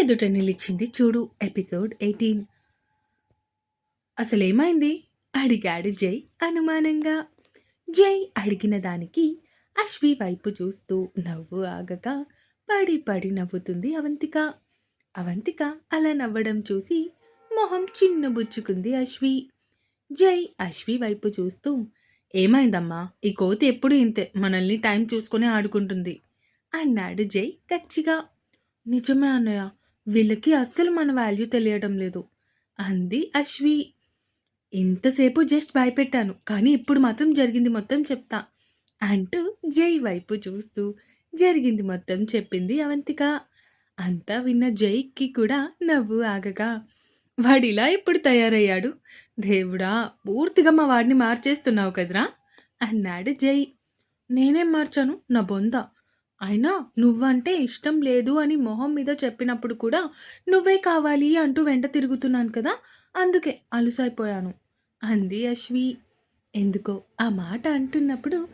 ఎదుట నిలిచింది చూడు ఎపిసోడ్ ఎయిటీన్. అసలేమైంది? అడిగాడు జై అనుమానంగా. జై అడిగిన దానికి అశ్వి వైపు చూస్తూ నవ్వు ఆగక పడి పడి నవ్వుతుంది అవంతిక. అవంతిక అలా నవ్వడం చూసి మొహం చిన్నబుచ్చుకుంది అశ్వి. జై అశ్వి వైపు చూస్తూ ఏమైందమ్మా? ఈ కోతి ఎప్పుడు ఇంతే? మనల్ని టైం చూసుకుని ఆడుకుంటుంది. అన్నాడు జై గచ్చిగా నిజమే అన్నయ్య. వీళ్ళకి అస్సలు మన వాల్యూ తెలియడం లేదు. అంది అశ్వి. ఇంతసేపు జస్ట్ భయపెట్టాను కానీ ఇప్పుడు మాత్రం జరిగింది మొత్తం చెప్తా అంటూ జై వైపు చూస్తూ జరిగింది మొత్తం చెప్పింది అవంతిక. అంతా విన్న జైకి కూడా నవ్వు ఆగగా. వాడిలా ఇప్పుడు తయారయ్యాడు? దేవుడా పూర్తిగా మా వాడిని మార్చేస్తున్నావు కదరా? అన్నాడు జై. నేనేం మార్చాను? నా బొంద. అయినా నువ్వంటే ఇష్టం లేదు అని మొహం మీద చెప్పినప్పుడు కూడా నువ్వే కావాలి అంటూ వెంట తిరుగుతున్నాను కదా అందుకే అలుసైపోయాను. అంది అశ్వి. ఎందుకో ఆ మాట అంటున్నప్పుడు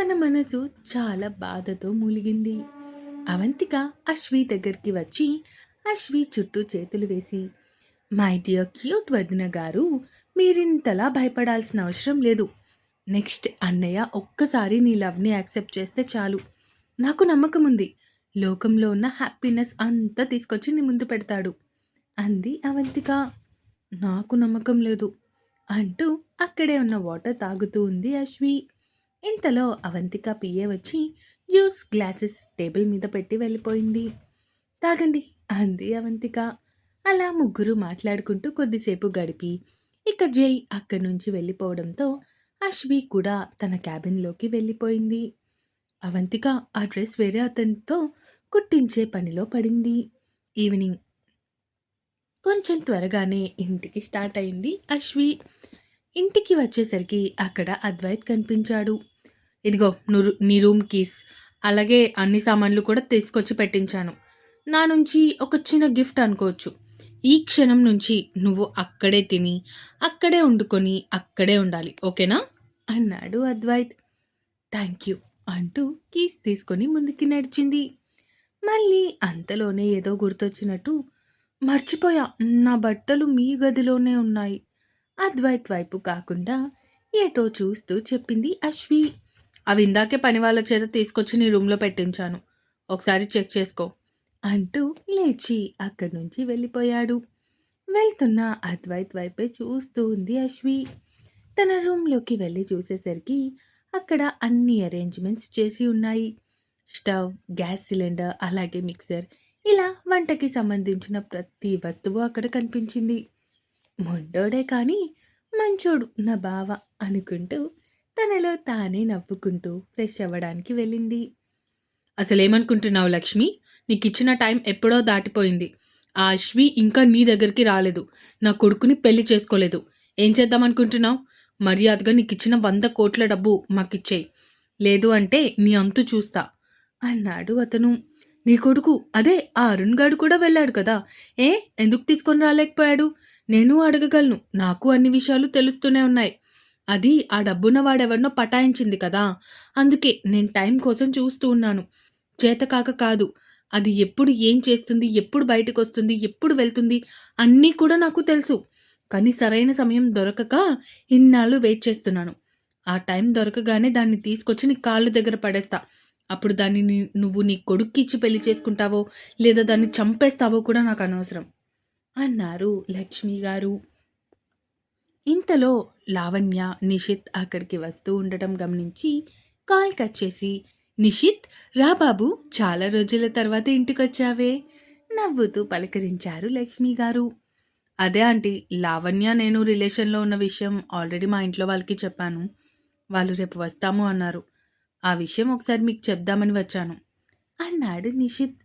తన మనసు చాలా బాధతో మూలిగింది. అవంతిక అశ్వి దగ్గరికి వచ్చి అశ్వి చుట్టూ చేతులు వేసి మై డియర్ క్యూట్ వదిన గారు మీరింతలా భయపడాల్సిన అవసరం లేదు. నెక్స్ట్ అన్నయ్య ఒక్కసారి నీ లవ్ని యాక్సెప్ట్ చేస్తే చాలు. నాకు నమ్మకం ఉంది. లోకంలో ఉన్న హ్యాపీనెస్ అంతా తీసుకొచ్చి నీ ముందు పెడతాడు. అంది అవంతిక. నాకు నమ్మకం లేదు. అంటూ అక్కడే ఉన్న వాటర్ తాగుతూ ఉంది అశ్వి. ఇంతలో అవంతిక పియ్యే వచ్చి జ్యూస్ గ్లాసెస్ టేబుల్ మీద పెట్టి వెళ్ళిపోయింది. తాగండి అంది అవంతిక. అలా ముగ్గురు మాట్లాడుకుంటూ కొద్దిసేపు గడిపి ఇక జై అక్కడి నుంచి వెళ్ళిపోవడంతో అశ్వి కూడా తన క్యాబిన్లోకి వెళ్ళిపోయింది. అవంతిక ఆ డ్రెస్ వేరే అతనితో కుట్టించే పనిలో పడింది. ఈవినింగ్. కొంచెం త్వరగానే ఇంటికి స్టార్ట్ అయింది అశ్వి. ఇంటికి వచ్చేసరికి అక్కడ అద్వైత్ కనిపించాడు. ఇదిగో నువ్వు నీ రూమ్ కీస్. అలాగే అన్ని సామాన్లు కూడా తీసుకొచ్చి పెట్టించాను. నా నుంచి ఒక చిన్న గిఫ్ట్ అనుకోవచ్చు. ఈ క్షణం నుంచి నువ్వు అక్కడే తిని అక్కడే వండుకొని అక్కడే ఉండాలి. ఓకేనా? అన్నాడు అద్వైత్. థ్యాంక్ యూ అంటూ కీస్ తీసుకొని ముందుకి నడిచింది. మళ్ళీ అంతలోనే ఏదో గుర్తొచ్చినట్టు మర్చిపోయా నా బట్టలు మీ గదిలోనే ఉన్నాయి. అద్వైత్ వైపు కాకుండా ఏటో చూస్తూ చెప్పింది అశ్వి. అవి ఇందాకే పని వాళ్ళ చేత తీసుకొచ్చి నీ రూమ్లో పెట్టించాను. ఒకసారి చెక్ చేసుకో అంటూ లేచి అక్కడి నుంచి వెళ్ళిపోయాడు. వెళ్తున్న అద్వైత్ వైపే చూస్తూ ఉంది అశ్వి. తన రూమ్లోకి వెళ్ళి చూసేసరికి అక్కడ అన్ని అరేంజ్మెంట్స్ చేసి ఉన్నాయి. స్టవ్ గ్యాస్ సిలిండర్ అలాగే మిక్సర్ ఇలా వంటకి సంబంధించిన ప్రతి వస్తువు అక్కడ కనిపించింది. మొండోడే కానీ మంచోడు నా బావ అనుకుంటూ తనలో తానే నవ్వుకుంటూ ఫ్రెష్ అవ్వడానికి వెళ్ళింది. అసలేమనుకుంటున్నావు లక్ష్మి? నీకు ఇచ్చిన టైం ఎప్పుడో దాటిపోయింది. ఆ అశ్వి ఇంకా నీ దగ్గరికి రాలేదు. నా కొడుకుని పెళ్ళి చేసుకోలేదు. ఏం చేద్దాం అనుకుంటున్నావు మర్యాదగా నీకు ఇచ్చిన వంద కోట్ల డబ్బు మాకిచ్చేయి. లేదు అంటే నీ అంతు చూస్తా. అన్నాడు అతను. నీ కొడుకు అదే ఆ అరుణ్ గాడు కూడా వెళ్ళాడు కదా. ఏ? ఎందుకు తీసుకొని రాలేకపోయాడు? నేను అడగగలను. నాకు అన్ని విషయాలు తెలుస్తూనే ఉన్నాయి. అది ఆ డబ్బున వాడెవరినో పటాయించింది కదా. అందుకే నేను టైం కోసం చూస్తూ ఉన్నాను. చేతకాక కాదు. అది ఎప్పుడు ఏం చేస్తుంది ఎప్పుడు బయటకు వస్తుంది ఎప్పుడు వెళ్తుంది అన్నీ కూడా నాకు తెలుసు. కానీ సరైన సమయం దొరకక ఇన్నాళ్ళు వెయిట్ చేస్తున్నాను. ఆ టైం దొరకగానే దాన్ని తీసుకొచ్చి నీ కాళ్ళు దగ్గర పడేస్తా. అప్పుడు దాన్ని నువ్వు నీ కొడుక్కి ఇచ్చి పెళ్ళి చేసుకుంటావో లేదా దాన్ని చంపేస్తావో కూడా నాకు అనవసరం. అన్నారు లక్ష్మి గారు. ఇంతలో లావణ్య నిషిత్ అక్కడికి వస్తూ ఉండటం గమనించి కాల్ కట్ చేసి నిషిత్ రా బాబు చాలా రోజుల తర్వాత ఇంటికొచ్చావే నవ్వుతూ పలకరించారు లక్ష్మి గారు. అదే ఆంటీ లావణ్య నేను రిలేషన్లో ఉన్న విషయం ఆల్రెడీ మా ఇంట్లో వాళ్ళకి చెప్పాను. వాళ్ళు రేపు వస్తాము అన్నారు. ఆ విషయం ఒకసారి మీకు చెప్దామని వచ్చాను. అన్నాడు నిషిత్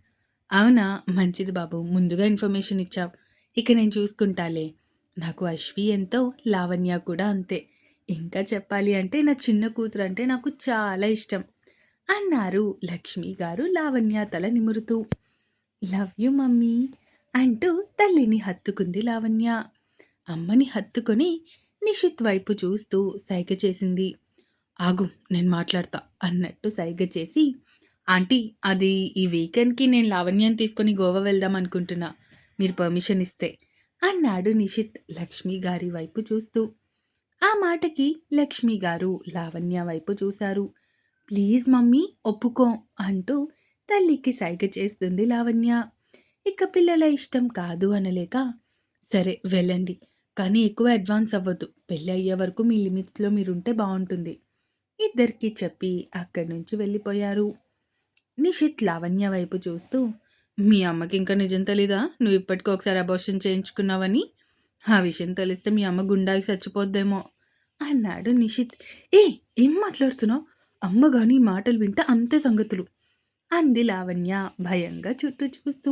అవునా? మంచిది బాబు ముందుగా ఇన్ఫర్మేషన్ ఇచ్చావు. ఇక నేను చూసుకుంటాలే. నాకు అశ్వి ఎంతో లావణ్య కూడా అంతే. ఇంకా చెప్పాలి అంటే నా చిన్న కూతురు అంటే నాకు చాలా ఇష్టం. అన్నారు లక్ష్మి గారు లావణ్య తల నిమురుతూ. Love you mummy. అంటూ తల్లిని హత్తుకుంది లావణ్య అమ్మని హత్తుకొని నిషిత్ వైపు చూస్తూ సైగ చేసింది ఆగు నేను మాట్లాడతా అన్నట్టు సైగ చేసి ఆంటీ అది ఈ వీకెండ్‌కి నేను లావణ్యని తీసుకొని గోవా వెళ్దాం అనుకుంటున్నా. మీరు పర్మిషన్ ఇస్తే అన్నాడు నిషిత్ లక్ష్మి గారి వైపు చూస్తూ. ఆ మాటకి లక్ష్మి గారు లావణ్య వైపు చూశారు. ప్లీజ్ మమ్మీ ఒప్పుకో అంటూ తల్లికి సైగ చేస్తుంది లావణ్య. ఇక పిల్లల ఇష్టం కాదు అనలేక సరే వెళ్ళండి. కానీ ఎక్కువ అడ్వాన్స్ అవ్వద్దు. పెళ్ళి అయ్యే వరకు మీ లిమిట్స్‌లో మీరుంటే బాగుంటుంది ఇద్దరికి చెప్పి అక్కడి నుంచి వెళ్ళిపోయారు. నిషిత్ లావణ్య వైపు చూస్తూ మీ అమ్మకి ఇంకా నిజం తెలీదా? నువ్వు ఇప్పటికీ ఒకసారి అబోషన్ చేయించుకున్నావని? ఆ విషయం తెలిస్తే మీ అమ్మ గుండాకి చచ్చిపోద్దేమో? అన్నాడు నిషిత్. ఏ ఏం మాట్లాడుతున్నావు? అమ్మ కానీ మాటలు వింటే అంతే సంగతులు. అంది లావణ్య భయంగా చుట్టూ చూస్తూ.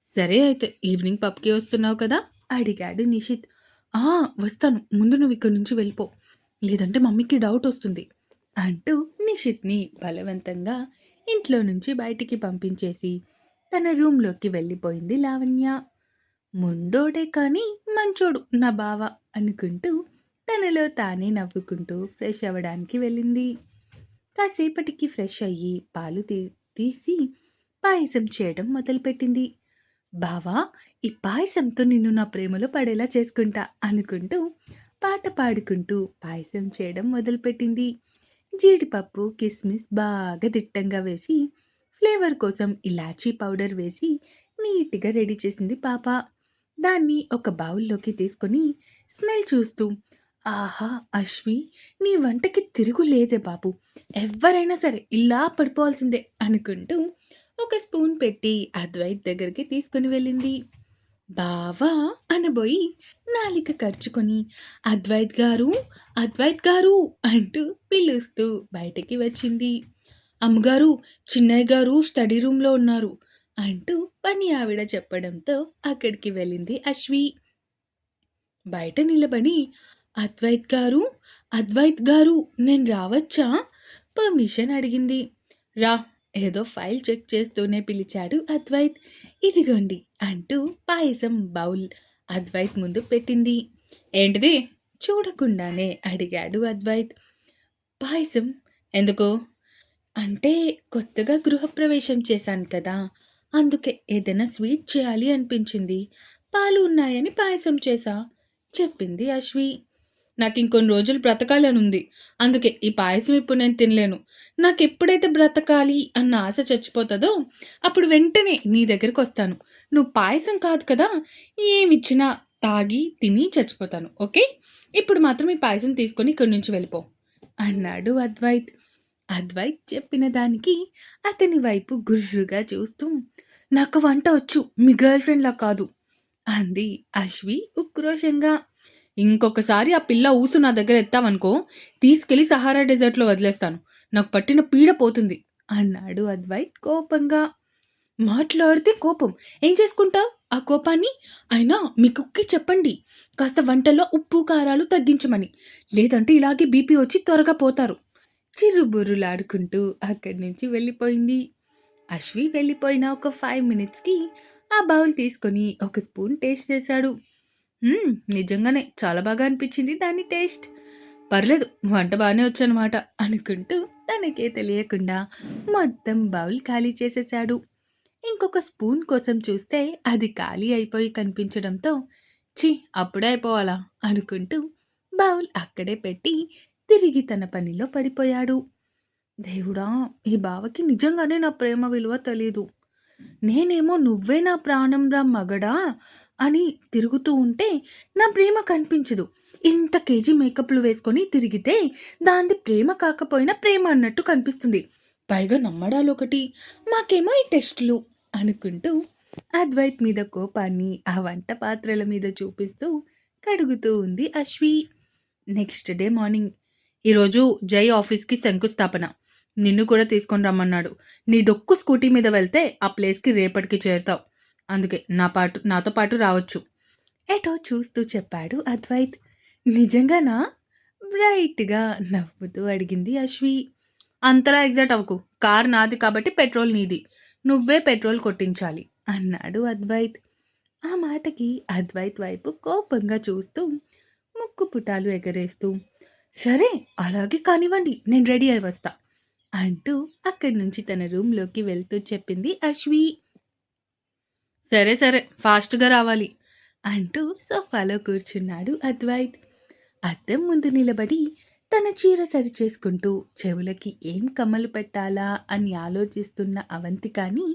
సరే అయితే ఈవినింగ్ పబ్కి వస్తున్నావు కదా? అడిగాడు నిషిత్. ఆ వస్తాను. ముందు నువ్వు ఇక్కడి నుంచి వెళ్ళిపో. లేదంటే మమ్మీకి డౌట్ వస్తుంది అంటూ నిషిత్ని బలవంతంగా ఇంట్లో నుంచి బయటికి పంపించేసి తన రూమ్లోకి వెళ్ళిపోయింది లావణ్య. ముండోడే కానీ మంచోడు నా బావ అనుకుంటూ తనలో తానే నవ్వుకుంటూ ఫ్రెష్ అవ్వడానికి వెళ్ళింది. కాసేపటికి ఫ్రెష్ అయ్యి పాలు తీ తీసి పాయసం చేయడం మొదలుపెట్టింది. బావా ఈ పాయసంతో నిన్ను నా ప్రేమలో పడేలా చేసుకుంటా అనుకుంటూ పాట పాడుకుంటూ పాయసం చేయడం మొదలుపెట్టింది. జీడిపప్పు కిస్మిస్ బాగా దిట్టంగా వేసి ఫ్లేవర్ కోసం ఇలాచీ పౌడర్ వేసి నీట్గా రెడీ చేసింది పాప. దాన్ని ఒక బౌల్లోకి తీసుకొని స్మెల్ చూస్తూ ఆహా అశ్వి నీ వంటకి తిరుగు లేదే బాబు. ఎవరైనా సరే ఇలా పడిపోవాల్సిందే అనుకుంటూ ఒక స్పూన్ పెట్టి అద్వైత్ దగ్గరికి తీసుకుని వెళ్ళింది. బావా అనబోయి నాలిక ఖర్చుకొని అద్వైత్ గారు అద్వైత్ గారు అంటూ పిలుస్తూ బయటికి వచ్చింది. అమ్మగారు చిన్నయ్య గారు స్టడీ రూమ్లో ఉన్నారు అంటూ పని ఆవిడ చెప్పడంతో అక్కడికి వెళ్ళింది అశ్వి. బయట నిలబడి అద్వైత్ గారు అద్వైత్ గారు నేను రావచ్చా? పర్మిషన్ అడిగింది. రా ఏదో ఫైల్ చెక్ చేస్తూనే పిలిచాడు అద్వైత్. ఇదిగోండి అంటూ పాయసం బౌల్ అద్వైత్ ముందు పెట్టింది. ఏంటిది? చూడకుండానే అడిగాడు అద్వైత్. పాయసం? ఎందుకు? అంటే కొత్తగా గృహప్రవేశం చేశాను కదా అందుకే ఏదైనా స్వీట్ చేయాలి అనిపించింది. పాలు ఉన్నాయని పాయసం చేశా చెప్పింది అశ్వి. నాకు ఇంకొన్ని రోజులు బ్రతకాలని ఉంది అందుకే ఈ పాయసం ఇప్పుడు నేను తినలేను. నాకు ఎప్పుడైతే బ్రతకాలి అన్న ఆశ చచ్చిపోతుందో అప్పుడు వెంటనే నీ దగ్గరికి వస్తాను నువ్వు పాయసం కాదు కదా ఏమిచ్చినా తాగి తిని చచ్చిపోతాను ఓకే? ఇప్పుడు మాత్రం ఈ పాయసం తీసుకొని ఇక్కడి నుంచి వెళ్ళిపో. అన్నాడు అద్వైత్. అద్వైత్ చెప్పిన దానికి అతని వైపు గుర్రుగా చూస్తూ నాకు వంట వచ్చు మీ గర్ల్ ఫ్రెండ్లా కాదు అంది అశ్వి ఉక్రోషంగా. ఇంకొకసారి ఆ పిల్ల ఊసు నా దగ్గర ఎత్తావనుకో తీసుకెళ్ళి సహారా డెజర్ట్లో వదిలేస్తాను. నాకు పట్టిన పీడ పోతుంది అన్నాడు అద్వైత్ కోపంగా. మాట్లాడితే కోపం. ఏం చేసుకుంటావు? ఆ కోపాన్ని? అయినా మీ కుక్కి చెప్పండి. కాస్త వంటల్లో ఉప్పు కారాలు తగ్గించమని. లేదంటే ఇలాగే బీపీ వచ్చి త్వరగా పోతారు. చిరుబుర్రులాడుకుంటూ అక్కడి నుంచి వెళ్ళిపోయింది. అశ్వి వెళ్ళిపోయిన ఒక ఫైవ్ మినిట్స్కి ఆ బౌల్ తీసుకొని ఒక స్పూన్ టేస్ట్ చేశాడు. నిజంగానే చాలా బాగా అనిపించింది దాని టేస్ట్. పర్లేదు వంట బాగానే వచ్చనమాట అనుకుంటూ తనకే తెలియకుండా మొత్తం బౌల్ ఖాళీ చేసేశాడు. ఇంకొక స్పూన్ కోసం చూస్తే అది ఖాళీ అయిపోయి కనిపించడంతో చి అప్పుడే అయిపోవాలా అనుకుంటూ బౌల్ అక్కడే పెట్టి తిరిగి తన పనిలో పడిపోయాడు. దేవుడా ఈ బావకి నిజంగానే నా ప్రేమ విలువ తెలీదు. నేనేమో నువ్వే నా ప్రాణంరా మగడా? అని తిరుగుతూ ఉంటే నా ప్రేమ కనిపించదు. ఇంత కేజీ మేకప్లు వేసుకొని తిరిగితే దాంది ప్రేమ కాకపోయినా ప్రేమ అన్నట్టు కనిపిస్తుంది. పైగా నమ్మడాలు ఒకటి మాకేమో ఈ టెస్టులు అనుకుంటూ అద్వైత్ మీద కోపాన్ని ఆ వంట పాత్రల మీద చూపిస్తూ కడుగుతూ ఉంది అశ్వి. Next day morning. ఈరోజు జై ఆఫీస్కి శంకుస్థాపన. నిన్ను కూడా తీసుకొని రమ్మన్నాడు. నీ డొక్కు స్కూటీ మీద వెళ్తే ఆ ప్లేస్కి రేపటికి చేరుతావు. అందుకే నా పాటు నాతో పాటు రావచ్చు. ఎటో చూస్తూ చెప్పాడు అద్వైత్. నిజంగానా? బ్రైట్గా నవ్వుతూ అడిగింది అశ్వి. అంతలా ఎగ్జాక్ట్ అవ్వకు. కార్ నాది కాబట్టి పెట్రోల్ నీది. నువ్వే పెట్రోల్ కొట్టించాలి అన్నాడు అద్వైత్. ఆ మాటకి అద్వైత్ వైపు కోపంగా చూస్తూ ముక్కు పుటాలు ఎగరేస్తూ సరే అలాగే కానివ్వండి నేను రెడీ అయి వస్తా అంటూ అక్కడి నుంచి తన రూమ్లోకి వెళ్తూ చెప్పింది అశ్వి. సరే సరే ఫాస్ట్గా రావాలి అంటూ సోఫాలో కూర్చున్నాడు అద్వైత్. అద్దం ముందు నిలబడి తన చీర సరిచేసుకుంటూ చెవులకి ఏం కమ్మలు పెట్టాలా అని ఆలోచిస్తున్న అవంతికాని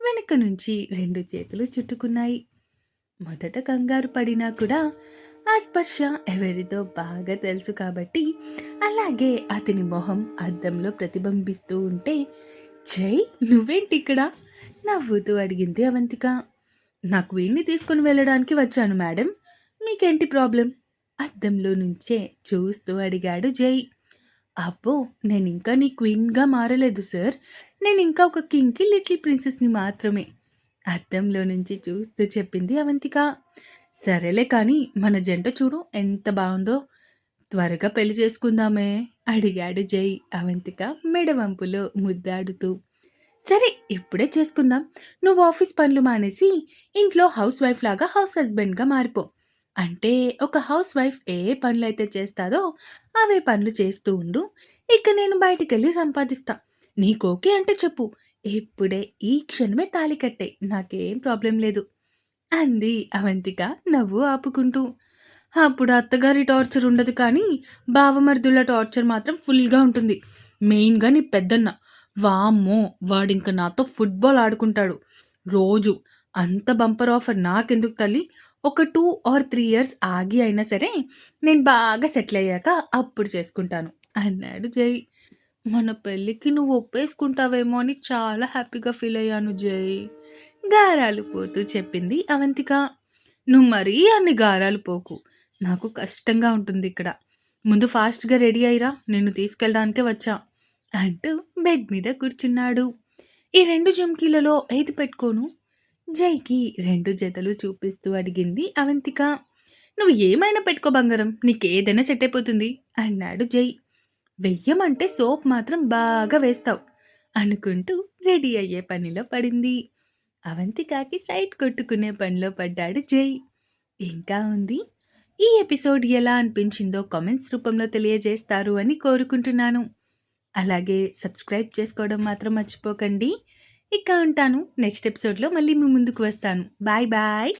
వెనక నుంచి రెండు చేతులు చుట్టుకున్నాయి. మొదట కంగారు పడినా కూడా ఆ స్పర్శ ఎవరిదో బాగా తెలుసు కాబట్టి అలాగే అతని మొహం అద్దంలో ప్రతిబింబిస్తూ ఉంటే జై నువ్వేంటి ఇక్కడ? నవ్వుతూ అడిగింది అవంతిక. నాకు క్వీన్ని తీసుకుని వెళ్ళడానికి వచ్చాను మేడం. మీకేంటి ప్రాబ్లం? అద్దంలో నుంచే చూస్తూ అడిగాడు జై. అబ్బో నేను ఇంకా నీ క్వీన్గా మారలేదు సార్. నేను ఇంకా ఒక కింగ్కి లిటిల్ ప్రిన్సెస్ని మాత్రమే. అద్దంలో నుంచి చూస్తూ చెప్పింది అవంతిక. సరేలే కానీ మన జంట చూడు ఎంత బాగుందో. త్వరగా పెళ్ళి చేసుకుందామే అడిగాడు జై. అవంతిక మెడవంపులో ముద్దాడుతూ. సరే ఇప్పుడే చేసుకుందాం. నువ్వు ఆఫీస్ పనులు మానేసి ఇంట్లో హౌస్ వైఫ్ లాగా హౌస్ హస్బెండ్గా మారిపో. అంటే ఒక హౌస్ వైఫ్ ఏ పనులు అయితే చేస్తాదో అవే పనులు చేస్తూ ఉండు. ఇక నేను బయటికి వెళ్ళి సంపాదిస్తా. నీకు ఓకే అంటే చెప్పు. ఇప్పుడే ఈ క్షణమే తాళి కట్టే. నాకేం ప్రాబ్లం లేదు. అంది అవంతిక నవ్వు ఆపుకుంటూ. అప్పుడు అత్తగారి టార్చర్ ఉండదు కానీ బావమర్దుల టార్చర్ మాత్రం ఫుల్గా ఉంటుంది. మెయిన్గా నీ పెద్దన్న. వామ్మో వాడింక నాతో ఫుట్బాల్ ఆడుకుంటాడు. రోజు అంత బంపర్ ఆఫర్ నాకెందుకు తల్లి? ఒక టూ ఆర్ త్రీ ఇయర్స్ ఆగి అయినా సరే నేను బాగా సెటిల్ అయ్యాక అప్పుడు చేసుకుంటాను. అన్నాడు జై. మన పెళ్ళికి నువ్వు ఒప్పేసుకుంటావేమో అని చాలా హ్యాపీగా ఫీల్ అయ్యాను జై. గారాలు పోతూ చెప్పింది అవంతిక. నువ్వు మరీ అన్ని గారాలు పోకు. నాకు కష్టంగా ఉంటుంది ఇక్కడ. ముందు ఫాస్ట్గా రెడీ అయ్యిరా. నిన్ను తీసుకెళ్ళడానికే వచ్చా. అంటూ బెడ్ మీద కూర్చున్నాడు. ఈ రెండు జుమ్కీలలో ఏది పెట్టుకోను? జైకి రెండు జతలు చూపిస్తూ అడిగింది అవంతిక. నువ్వు ఏమైనా పెట్టుకో బంగారం నీకేదైనా సెట్ అయిపోతుంది అన్నాడు జై. వెయ్యమంటే సోప్ మాత్రం బాగా వేస్తావు అనుకుంటూ రెడీ అయ్యే పనిలో పడింది. అవంతికాకి సైట్ కొట్టుకునే పనిలో పడ్డాడు జై. ఇంకా ఉంది? ఈ ఎపిసోడ్ ఎలా అనిపించిందో కామెంట్స్ రూపంలో తెలియజేస్తారు అని కోరుకుంటున్నాను. అలాగే సబ్స్క్రైబ్ చేసుకోవడం మాత్రం మర్చిపోకండి. ఇక ఉంటాను. నెక్స్ట్ ఎపిసోడ్లో మళ్ళీ మీ ముందుకు వస్తాను. Bye bye.